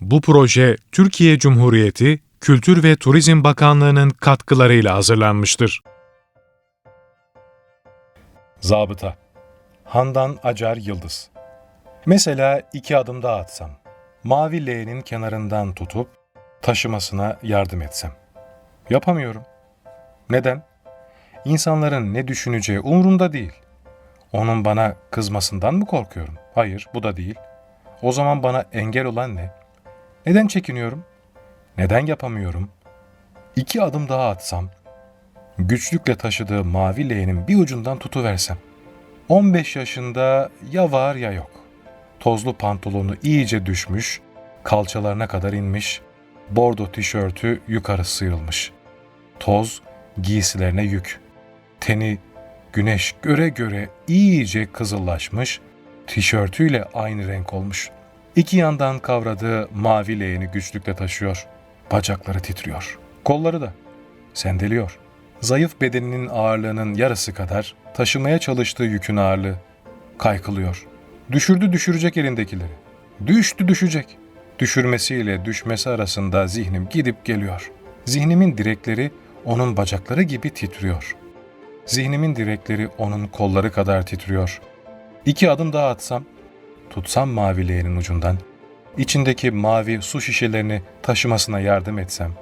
Bu proje Türkiye Cumhuriyeti Kültür ve Turizm Bakanlığı'nın katkılarıyla hazırlanmıştır. Zabıta Handan Acar Yıldız Mesela iki adım daha atsam, mavi leğenin kenarından tutup taşımasına yardım etsem. Yapamıyorum. Neden? İnsanların ne düşüneceği umurumda değil. Onun bana kızmasından mı korkuyorum? Hayır, bu da değil. O zaman bana engel olan ne? Neden çekiniyorum? Neden yapamıyorum? İki adım daha atsam, güçlükle taşıdığı mavi leğenin bir ucundan tutuversem. 15 yaşında ya var ya yok. Tozlu pantolonu iyice düşmüş, kalçalarına kadar inmiş, bordo tişörtü yukarı sıyrılmış. Toz giysilerine yük. Teni güneş göre göre iyice kızıllaşmış, tişörtüyle aynı renk olmuş. İki yandan kavradığı mavi leğeni güçlükle taşıyor. Bacakları titriyor. Kolları da sendeliyor. Zayıf bedeninin ağırlığının yarısı kadar taşımaya çalıştığı yükün ağırlığı kaykılıyor. Düşürdü düşürecek elindekileri. Düştü düşecek. Düşürmesiyle düşmesi arasında zihnim gidip geliyor. Zihnimin direkleri onun bacakları gibi titriyor. Zihnimin direkleri onun kolları kadar titriyor. İki adım daha atsam, tutsam mavi leğenin ucundan, içindeki mavi su şişelerini taşımasına yardım etsem,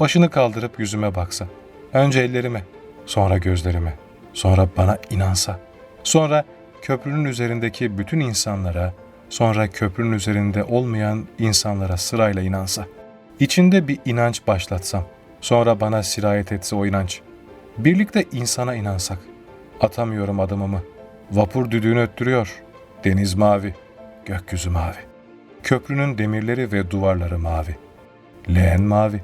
başını kaldırıp yüzüme baksa, önce ellerime, sonra gözlerime, sonra bana inansa, sonra köprünün üzerindeki bütün insanlara, sonra köprünün üzerinde olmayan insanlara sırayla inansa, içinde bir inanç başlatsam, sonra bana sirayet etse o inanç, birlikte insana inansak, atamıyorum adımımı, vapur düdüğünü öttürüyor, deniz mavi, gökyüzü mavi, köprünün demirleri ve duvarları mavi, leğen mavi,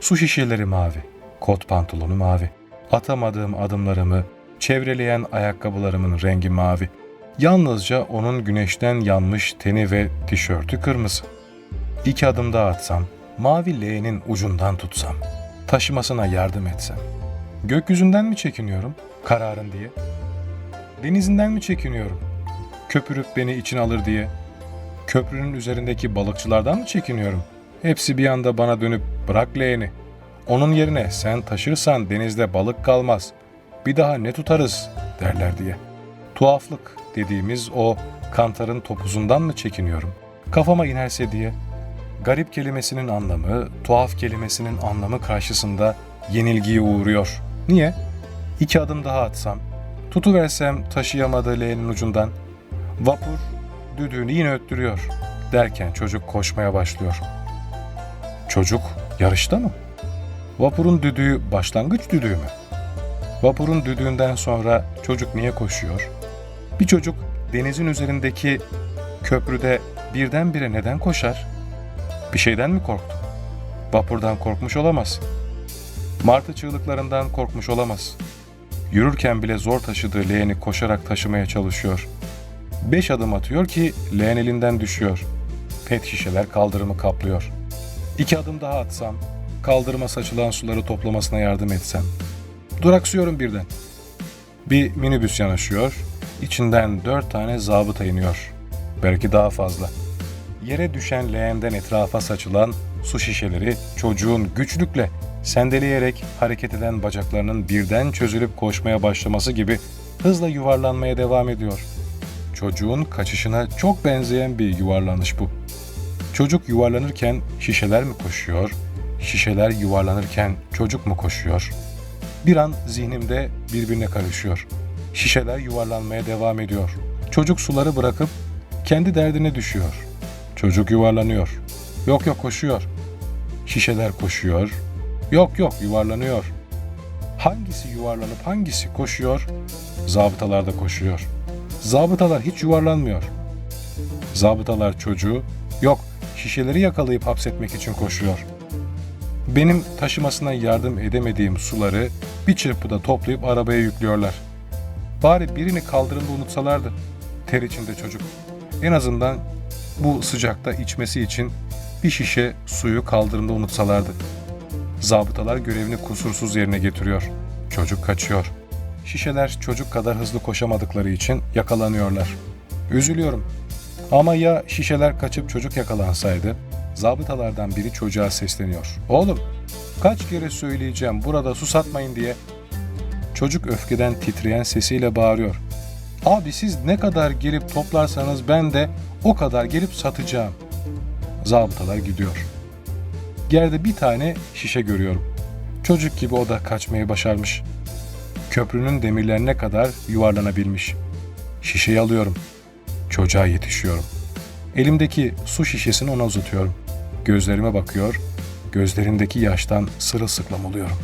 su şişeleri mavi, kot pantolonu mavi, atamadığım adımlarımı, çevreleyen ayakkabılarımın rengi mavi. Yalnızca onun güneşten yanmış teni ve tişörtü kırmızı. İki adım daha atsam, mavi leğenin ucundan tutsam, taşımasına yardım etsem. Gökyüzünden mi çekiniyorum, kararın diye? Denizinden mi çekiniyorum, köpürüp beni içine alır diye? Köprünün üzerindeki balıkçılardan mı çekiniyorum? Hepsi bir anda bana dönüp bırak leğeni. Onun yerine sen taşırsan denizde balık kalmaz. Bir daha ne tutarız derler diye. Tuhaflık dediğimiz o kantarın topuzundan mı çekiniyorum? Kafama inerse diye. Garip kelimesinin anlamı, tuhaf kelimesinin anlamı karşısında yenilgiye uğruyor. Niye? İki adım daha atsam, tutuversem taşıyamadığı leğenin ucundan. Vapur düdüğünü yine öttürüyor derken çocuk koşmaya başlıyor. Çocuk yarışta mı? Vapurun düdüğü başlangıç düdüğü mü? Vapurun düdüğünden sonra çocuk niye koşuyor? Bir çocuk denizin üzerindeki köprüde birdenbire neden koşar? Bir şeyden mi korktu? Vapurdan korkmuş olamaz. Martı çığlıklarından korkmuş olamaz. Yürürken bile zor taşıdığı leğeni koşarak taşımaya çalışıyor. Beş adım atıyor ki leğen elinden düşüyor. Pet şişeler kaldırımı kaplıyor. İki adım daha atsam, kaldırıma saçılan suları toplamasına yardım etsem. Duraksıyorum birden. Bir minibüs yanaşıyor. İçinden dört tane zabıta iniyor. Belki daha fazla. Yere düşen leğenden etrafa saçılan su şişeleri çocuğun güçlükle sendeleyerek hareket eden bacaklarının birden çözülüp koşmaya başlaması gibi hızla yuvarlanmaya devam ediyor. Çocuğun kaçışına çok benzeyen bir yuvarlanış bu. Çocuk yuvarlanırken şişeler mi koşuyor, şişeler yuvarlanırken çocuk mu koşuyor? Bir an zihnimde birbirine karışıyor. Şişeler yuvarlanmaya devam ediyor. Çocuk suları bırakıp kendi derdine düşüyor. Çocuk yuvarlanıyor. Yok yok koşuyor. Şişeler koşuyor. Yok yok yuvarlanıyor. Hangisi yuvarlanıp hangisi koşuyor? Zabıtalar da koşuyor. Zabıtalar hiç yuvarlanmıyor. Zabıtalar çocuğu yok şişeleri yakalayıp hapsetmek için koşuyor. Benim taşımasına yardım edemediğim suları bir çırpıda toplayıp arabaya yüklüyorlar. Bari birini kaldırımda unutsalardı. Ter içinde çocuk. En azından bu sıcakta içmesi için bir şişe suyu kaldırımda unutsalardı. Zabıtalar görevini kusursuz yerine getiriyor. Çocuk kaçıyor. Şişeler çocuk kadar hızlı koşamadıkları için yakalanıyorlar. Üzülüyorum. Ama ya şişeler kaçıp çocuk yakalansaydı? zabıtalardan biri çocuğa sesleniyor. Oğlum kaç kere söyleyeceğim burada su satmayın diye. Çocuk öfkeden titreyen sesiyle bağırıyor. Abi siz ne kadar gelip toplarsanız ben de o kadar gelip satacağım. Zabıtalar gidiyor. Yerde bir tane şişe görüyorum. Çocuk gibi o da kaçmayı başarmış. Köprünün demirlerine kadar yuvarlanabilmiş. Şişeyi alıyorum. Çocuğa yetişiyorum. Elimdeki su şişesini ona uzatıyorum. Gözlerime bakıyor, gözlerindeki yaştan sırılsıklam oluyorum.